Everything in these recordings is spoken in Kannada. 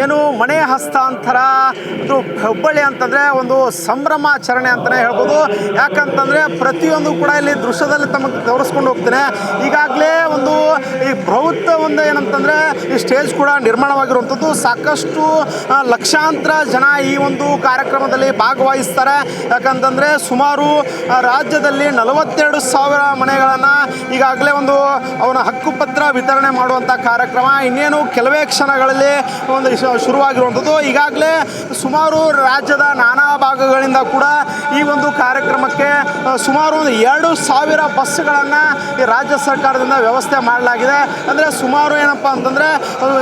ಏನು ಮನೆ ಹಸ್ತಾಂತರ, ಇದು ಹುಬ್ಬಳ್ಳಿ ಅಂತಂದರೆ ಒಂದು ಸಂಭ್ರಮಾಚರಣೆ ಅಂತಲೇ ಹೇಳ್ಬೋದು. ಯಾಕಂತಂದರೆ ಪ್ರತಿಯೊಂದು ಕೂಡ ಇಲ್ಲಿ ದೃಶ್ಯದಲ್ಲಿ ತಮಗೆ ತೋರಿಸ್ಕೊಂಡು ಹೋಗ್ತೇನೆ. ಈಗಾಗಲೇ ಒಂದು ಈ ಬೃಹತ್ ಒಂದು ಏನಂತಂದರೆ ಈ ಸ್ಟೇಜ್ ಕೂಡ ನಿರ್ಮಾಣವಾಗಿರುವಂಥದ್ದು. ಸಾಕಷ್ಟು ಲಕ್ಷಾಂತರ ಜನ ಈ ಒಂದು ಕಾರ್ಯಕ್ರಮದಲ್ಲಿ ಭಾಗವಹಿಸ್ತಾರೆ. ಯಾಕಂತಂದರೆ ಸುಮಾರು ರಾಜ್ಯದಲ್ಲಿ ನಲವತ್ತೆರಡು ಸಾವಿರ ಮನೆಗಳನ್ನು ಈಗಾಗಲೇ ಒಂದು ಅವನ ಹಕ್ಕುಪತ್ರ ವಿತರಣೆ ಮಾಡುವಂಥ ಕಾರ್ಯಕ್ರಮ. ಇನ್ನೇನು ಕೆಲವೇ ಕ್ಷಣಗಳಲ್ಲಿ ಒಂದು ಶುರುವಾಗಿರುವಂಥದ್ದು. ಈಗಾಗಲೇ ಸುಮಾರು ರಾಜ್ಯದ ನಾನಾ ಭಾಗಗಳಿಂದ ಕೂಡ ಈ ಒಂದು ಕಾರ್ಯಕ್ರಮಕ್ಕೆ ಸುಮಾರು ಒಂದು ಎರಡು ಸಾವಿರ ಬಸ್ಗಳನ್ನು ಈ ರಾಜ್ಯ ಸರ್ಕಾರದಿಂದ ವ್ಯವಸ್ಥೆ ಮಾಡಲಾಗಿದೆ. ಅಂದರೆ ಸುಮಾರು ಏನಪ್ಪ ಅಂತಂದರೆ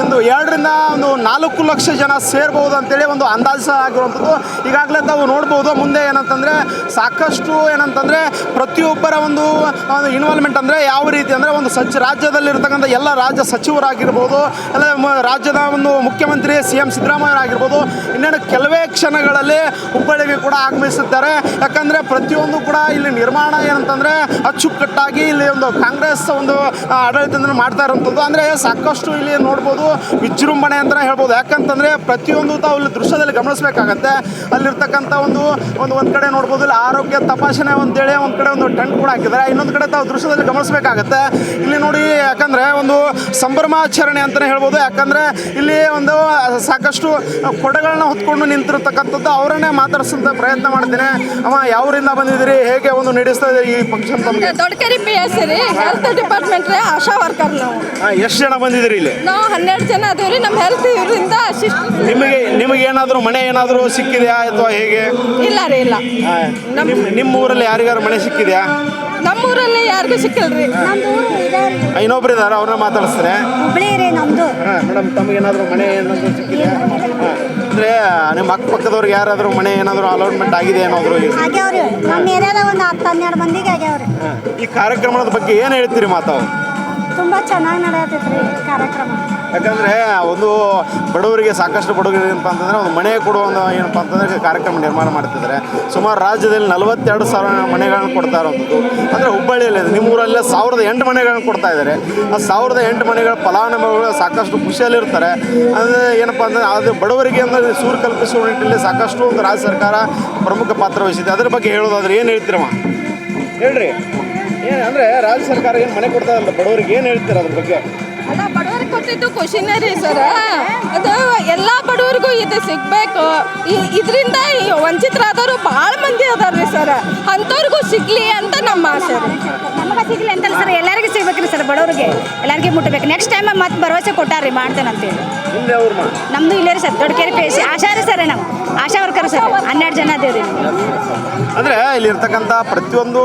ಒಂದು ಎರಡರಿಂದ ಒಂದು ನಾಲ್ಕು ಲಕ್ಷ ಜನ ಸೇರ್ಬೋದು ಅಂತೇಳಿ ಒಂದು ಅಂದಾಜು ಆಗಿರುವಂಥದ್ದು ಈಗಾಗಲೇ ತಾವು ನೋಡ್ಬೋದು, ಮುಂದೆ ಏನಂತಂದರೆ ಸಾಕಷ್ಟು ಏನಂತಂದರೆ ಪ್ರತಿಯೊಬ್ಬರ ಒಂದು ಇನ್ವಾಲ್ವ್ಮೆಂಟ್ ಅಂದರೆ ಯಾವ ರೀತಿ ಅಂದರೆ ಒಂದು ಸಚ್, ರಾಜ್ಯದಲ್ಲಿರ್ತಕ್ಕಂಥ ಎಲ್ಲ ರಾಜ್ಯ ಸಚಿವರಾಗಿರ್ಬೋದು, ಅಲ್ಲ ರಾಜ್ಯದ ಒಂದು ಮುಖ್ಯಮಂತ್ರಿ ಸಿ ಎಂ ಸಿದ್ದರಾಮಯ್ಯರಾಗಿರ್ಬೋದು ಇನ್ನೇನು ಕೆಲವೇ ಕ್ಷಣಗಳಲ್ಲಿ ಹುಬ್ಬಳ್ಳಿಗೆ ಕೂಡ ಆಗಮಿಸುತ್ತಾರೆ. ಯಾಕಂದರೆ ಪ್ರತಿಯೊಂದು ಕೂಡ ಇಲ್ಲಿ ನಿರ್ಮಾಣ ಏನಂತಂದರೆ ಅಚ್ಚುಕಟ್ಟಾಗಿ ಇಲ್ಲಿ ಒಂದು ಕಾಂಗ್ರೆಸ್ ಒಂದು ಆಡಳಿತ ಆಡಳಿತದಿಂದ ಮಾಡ್ತಾ ಇರುವಂಥದ್ದು. ಅಂದರೆ ಸಾಕಷ್ಟು ಇಲ್ಲಿ ನೋಡ್ಬೋದು ವಿಜೃಂಭಣೆ ಅಂತಲೇ ಹೇಳ್ಬೋದು. ಯಾಕಂತಂದರೆ ಪ್ರತಿಯೊಂದು ತಾವು ಇಲ್ಲಿ ದೃಶ್ಯದಲ್ಲಿ ಗಮನಿಸಬೇಕಾಗತ್ತೆ. ಅಲ್ಲಿರ್ತಕ್ಕಂಥ ಒಂದು ಒಂದು ಒಂದು ಕಡೆ ನೋಡ್ಬೋದು ಇಲ್ಲಿ ಆರೋಗ್ಯ ತಪಾಸಣೆ ಅಂತೇಳಿ ಒಂದು ಕಡೆ ಒಂದು ಟೆಂಟ್ ಕೂಡ ಹಾಕಿದ್ದಾರೆ. ಇನ್ನೊಂದು ಕಡೆ ತಾವು ದೃಶ್ಯದಲ್ಲಿ ಗಮನಿಸಬೇಕಾಗತ್ತೆ. ಇಲ್ಲಿ ನೋಡಿ ಯಾಕಂದರೆ ಒಂದು ಸಂಭ್ರಮಾಚರಣೆ ಅಂತಲೇ ಹೇಳ್ಬೋದು. ಯಾಕಂದರೆ ಇಲ್ಲಿ ಒಂದು ಸಾಕಷ್ಟು ಕೊಡೆಗಳನ್ನ ಹೊತ್ಕೊಂಡು ನಿಂತಿರ್ತಕ್ಕಂಥದ್ದು ಅವರನ್ನೇ ಮಾತಾಡಿಸೋಂಥ ಪ್ರಯತ್ನ ಮಾಡ್ತೀನಿ. ಅಮ್ಮ ಯಾವರಿಂದ ಬಂದಿದ್ದೀರಿ? ಹೇಗೆ ಒಂದು ನಡೆಸ್ತಾ ಇದ್ದೀರಿ ಈ ಫಂಕ್ಷನ್ ತಮಗೆ? ದೊಡ್ಡಕೆರೆ ಪಿ ಎಸ್ ರೀ ಹೆಲ್ತ್ ಡಿಪಾರ್ಟ್ಮೆಂಟ್ ರೀ ಆಶಾ ವರ್ಕರ್ ನಾವು. ಎಷ್ಟು ಜನ ಬಂದಿದ್ರಿ ಇಲ್ಲಿ? ನಾವು ಹನ್ನೆರಡು ಜನ ಅದೇ ರೀ ನಮ್ಮ ಹೆಲ್ತ್ ಇವರಿಂದ ಅಸಿಸ್ಟ್ ನಿಮಗೆ ನಿಮಗೆ ಏನಾದರೂ ಮನೆ ಏನಾದರೂ ಸಿಕ್ಕಿದೆಯಾ ಅಥವಾ ಹೇಗೆ? ಇಲ್ಲ ರೀ ಇಲ್ಲ. ನಮ್ಮ ನಿಮ್ಮ ಊರಲ್ಲಿ ಯಾರಿಗಾರು ಮನೆ ಸಿಕ್ಕಿದೆಯಾ? ನಮ್ಮೂರಲ್ಲಿ ಯಾರಿಗೂ ಸಿಕ್ಕಲ್ರಿ. ನಮ್ದು ಊರು ಇದೆ ರೀ ಇನ್ನೊಬ್ರು ಇದಾರೆ ಅವ್ರನ್ನ ಮಾತಾಡಿಸ್ತಾರೆ ಹುಬ್ಳಿ ರೀ ನಮ್ದು. ಮೇಡಮ್ ತಮಗೇನಾದರೂ ಮನೆ ಏನಾದರೂ ಸಿಕ್ಕಿದೆ? ಅಂದರೆ ನಿಮ್ಮ ಅಕ್ಕಪಕ್ಕದವ್ರಿಗೆ ಯಾರಾದರೂ ಮನೆ ಏನಾದರೂ ಅಲೌಟ್ಮೆಂಟ್ ಆಗಿದೆ ಏನಾದರೂ ಆಗ್ಯಾವ್ರಿ. ನಮ್ಮ ಏರಿಯಾದ ಒಂದು ಹತ್ತು ಹನ್ನೆರಡು ಮಂದಿಗೆ ಆಗ್ಯಾವ್ರಿ. ಈ ಕಾರ್ಯಕ್ರಮದ ಬಗ್ಗೆ ಏನು ಹೇಳ್ತೀರಿ ಮಾತಾವು? ತುಂಬ ಚೆನ್ನಾಗಿ ನಡೆಯತ್ತೈತ್ರಿ ಕಾರ್ಯಕ್ರಮ. ಯಾಕಂದರೆ ಒಂದು ಬಡವರಿಗೆ ಸಾಕಷ್ಟು ಬಡವರಿಗೆ ಏನಪ್ಪ ಅಂತಂದರೆ ಒಂದು ಮನೆ ಕೊಡುವ ಒಂದು ಏನಪ್ಪ ಅಂತಂದ್ರೆ ಕಾರ್ಯಕ್ರಮ ನಿರ್ಮಾಣ ಮಾಡ್ತಿದ್ದಾರೆ. ಸುಮಾರು ರಾಜ್ಯದಲ್ಲಿ ನಲವತ್ತೆರಡು ಸಾವಿರ ಮನೆಗಳನ್ನು ಕೊಡ್ತಾ ಇರೋದು ಅಂದರೆ ಹುಬ್ಬಳ್ಳಿಯಲ್ಲಿ ನಿಮ್ಮ ಊರಲ್ಲೇ ಸಾವಿರದ ಎಂಟು ಮನೆಗಳನ್ನು ಕೊಡ್ತಾ ಇದ್ದಾರೆ. ಆ ಸಾವಿರದ ಎಂಟು ಮನೆಗಳ ಫಲಾನುಭವಿಗಳು ಸಾಕಷ್ಟು ಖುಷಿಯಲ್ಲಿರ್ತಾರೆ. ಅಂದರೆ ಏನಪ್ಪ ಅಂದ್ರೆ ಅದು ಬಡವರಿಗೆ ಅಂದರೆ ಸೂರು ಕಲ್ಪಿಸುವ ನಿಟ್ಟಿನಲ್ಲಿ ಸಾಕಷ್ಟು ಒಂದು ರಾಜ್ಯ ಸರ್ಕಾರ ಪ್ರಮುಖ ಪಾತ್ರ ವಹಿಸಿದೆ. ಅದ್ರ ಬಗ್ಗೆ ಹೇಳೋದಾದ್ರೆ ಏನು ಹೇಳ್ತೀರಮ್ಮ? ಹೇಳ್ರಿ. ಏನು ಅಂದರೆ ರಾಜ್ಯ ಸರ್ಕಾರ ಏನು ಮನೆ ಕೊಡ್ತಾ ಇಲ್ಲ ಬಡವರಿಗೆ ಏನು ಹೇಳ್ತೀರ ಅದ್ರ ಬಗ್ಗೆ? ಅಲ್ಲ ಬಡವರಿಗೆ ಕೊಟ್ಟಿದ್ದು ಖುಷಿನೇ ರೀ ಸರ್. ಅದು ಎಲ್ಲ ಬಡವರಿಗೂ ಇದು ಸಿಗಬೇಕು. ಇದರಿಂದ ವಂಚಿತರಾದವರು ಭಾಳ ಮಂದಿ ಅದಾರ ರೀ ಸರ್. ಅಂಥವ್ರಿಗೂ ಸಿಗ್ಲಿ ಅಂತ ನಮ್ಮ ಆಸೆ ನಮಗೆ ಸಿಗ್ಲಿ ಅಂತಲ್ಲ ಸರ್. ಎಲ್ಲರಿಗೂ ಸಿಗ್ಬೇಕ್ರಿ ಸರ್ ಬಡವರಿಗೆ. ಎಲ್ಲರಿಗೂ ಮುಟ್ಟಬೇಕು ನೆಕ್ಸ್ಟ್ ಟೈಮ್ ಮತ್ತೆ ಭರವಸೆ ಕೊಟ್ಟಾರ್ರಿ ಮಾಡ್ತೇನೆ ಅಂತೇಳಿ. ಹಿಂದೆ ಅವ್ರ ಮಾ ನಮ್ದು ಇಲ್ಲೇ ರೀ ಸರ್. ದೊಡ್ಡ ಕೆರೆ ಪೇಸಿ ಆಶಾ ರೀ ಸರ್ ನಾವು. ASHA worker sir. ಹನ್ನೆರಡು ಜನ ಅದೇವ್ರಿ. ಅಂದರೆ ಇಲ್ಲಿರ್ತಕ್ಕಂಥ ಪ್ರತಿಯೊಂದು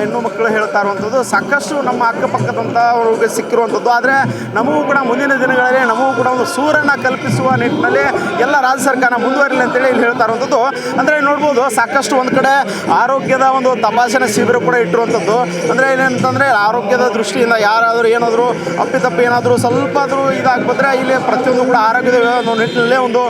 ಹೆಣ್ಣು ಮಕ್ಕಳು ಹೇಳ್ತಾ ಇರುವಂಥದ್ದು ಸಾಕಷ್ಟು ನಮ್ಮ ಅಕ್ಕಪಕ್ಕದಂಥ ಅವ್ರಿಗೆ ಸಿಕ್ಕಿರುವಂಥದ್ದು. ಆದರೆ ನಮಗೂ ಕೂಡ ಮುಂದಿನ ದಿನಗಳಲ್ಲಿ ನಮಗೂ ಕೂಡ ಒಂದು ಸೂರನ್ನು ಕಲ್ಪಿಸುವ ನಿಟ್ಟಿನಲ್ಲಿ ಎಲ್ಲ ರಾಜ್ಯ ಸರ್ಕಾರ ಮುಂದುವರಿಲಿ ಅಂತೇಳಿ ಇಲ್ಲಿ ಹೇಳ್ತಾ ಇರುವಂಥದ್ದು. ಅಂದರೆ ನೋಡ್ಬೋದು ಸಾಕಷ್ಟು ಒಂದು ಕಡೆ ಆರೋಗ್ಯದ ಒಂದು ತಪಾಸಣೆ ಶಿಬಿರ ಕೂಡ ಇಟ್ಟಿರುವಂಥದ್ದು. ಅಂದರೆ ಏನಂತಂದರೆ ಆರೋಗ್ಯದ ದೃಷ್ಟಿಯಿಂದ ಯಾರಾದರೂ ಏನಾದರೂ ಅಪ್ಪಿತಪ್ಪಿ ಏನಾದರೂ ಸ್ವಲ್ಪ ಆದರೂ ಇದಾಗ್ಬಿದ್ರೆ ಇಲ್ಲಿ ಪ್ರತಿಯೊಂದು ಕೂಡ ಆರೋಗ್ಯದ ಒಂದು ನಿಟ್ಟಿನಲ್ಲಿ ಒಂದು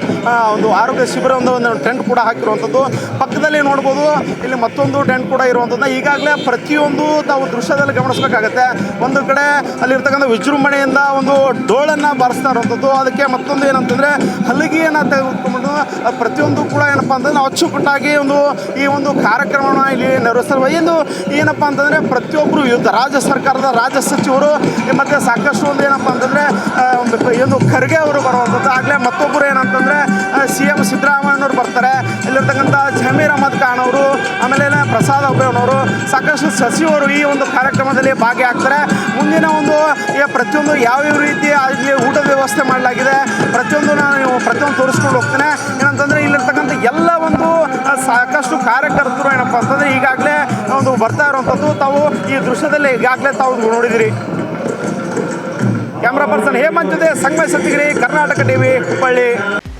ಒಂದು ಆರೋಗ್ಯ ಶಿಬಿರ ಒಂದು ಒಂದು ಟೆಂಟ್ ಕೂಡ ಹಾಕಿರುವಂಥದ್ದು. ಪಕ್ಕದಲ್ಲಿ ನೋಡ್ಬೋದು ಇಲ್ಲಿ ಮತ್ತೊಂದು ಟೆಂಟ್ ಕೂಡ ಇರುವಂಥದ್ದು ಈಗಾಗಲೇ ಪ್ರತಿಯೊಂದು ತಾವು ದೃಶ್ಯದಲ್ಲಿ ಗಮನಿಸಬೇಕಾಗತ್ತೆ. ಒಂದು ಕಡೆ ಅಲ್ಲಿರ್ತಕ್ಕಂಥ ವಿಜೃಂಭಣೆಯಿಂದ ಒಂದು ಡೋಳನ್ನು ಬಾರಿಸ್ತಾ ಅದಕ್ಕೆ ಮತ್ತೊಂದು ಏನಂತಂದರೆ ಹಲಗೆಯನ್ನು ತೆಗೆದುಕೊಂಡು ಪ್ರತಿಯೊಂದು ಕೂಡ ಏನಪ್ಪ ಅಂತಂದ್ರೆ ನಾವು ಅಚ್ಚುಕಟ್ಟಾಗಿ ಒಂದು ಈ ಒಂದು ಕಾರ್ಯಕ್ರಮವನ್ನು ಇಲ್ಲಿ ನೆರವೇರಿಸಲು ಎಂದು ಏನಪ್ಪ ಅಂತಂದರೆ ಪ್ರತಿಯೊಬ್ಬರು ಯುದ್ಧ ರಾಜ್ಯ ಸರ್ಕಾರದ ರಾಜ್ಯ ಸಚಿವರು ಮತ್ತು ಸಾಕಷ್ಟು ಒಂದು ಏನಪ್ಪ ಅಂತಂದರೆ ಒಂದು ಖರ್ಗೆ ಅವರು ಬರುವಂಥದ್ದು ಆಗಲೇ ಮತ್ತೊಬ್ಬರು ಏನಂತಂದರೆ ಸಿ ಎಂ ಸಿದ್ದರಾಮಯ್ಯನವರು ಬರ್ತಾರೆ. ಇಲ್ಲಿರ್ತಕ್ಕಂಥ ಜಮೀರ್ ಅಹಮದ್ ಖಾನ್ ಪ್ರಸಾದ್ ಅವರು ಸಾಕಷ್ಟು ಸಚಿವರು ಈ ಒಂದು ಕಾರ್ಯಕ್ರಮದಲ್ಲಿ ಭಾಗಿಯಾಗ್ತಾರೆ. ಮುಂದಿನ ಒಂದು ಪ್ರತಿಯೊಂದು ಯಾವ್ಯಾವ ರೀತಿ ಅಲ್ಲಿ ಊಟದ ವ್ಯವಸ್ಥೆ ಮಾಡಲಾಗಿದೆ, ಪ್ರತಿಯೊಂದು ನಾನು ಪ್ರತಿಯೊಂದು ತೋರಿಸ್ಕೊಂಡು ಹೋಗ್ತೇನೆ. ಏನಂತಂದರೆ ಇಲ್ಲಿರ್ತಕ್ಕಂಥ ಎಲ್ಲ ಒಂದು ಸಾಕಷ್ಟು ಕಾರ್ಯಕರ್ತರು ಏನಪ್ಪ ಅಂತಂದರೆ ಈಗಾಗಲೇ ಒಂದು ಬರ್ತಾ ಇರುವಂಥದ್ದು. ತಾವು ಈ ದೃಶ್ಯದಲ್ಲಿ ಈಗಾಗಲೇ ತಾವು ನೋಡಿದಿರಿ. ಕ್ಯಾಮ್ರಾ ಪರ್ಸನ್ ಹೇಮಂತ್ ಜೊತೆ ಸಂಗಮ ಸತ್ತಿಗಿರಿ ಕರ್ನಾಟಕ ಟಿವಿ, ಹುಬ್ಬಳ್ಳಿ.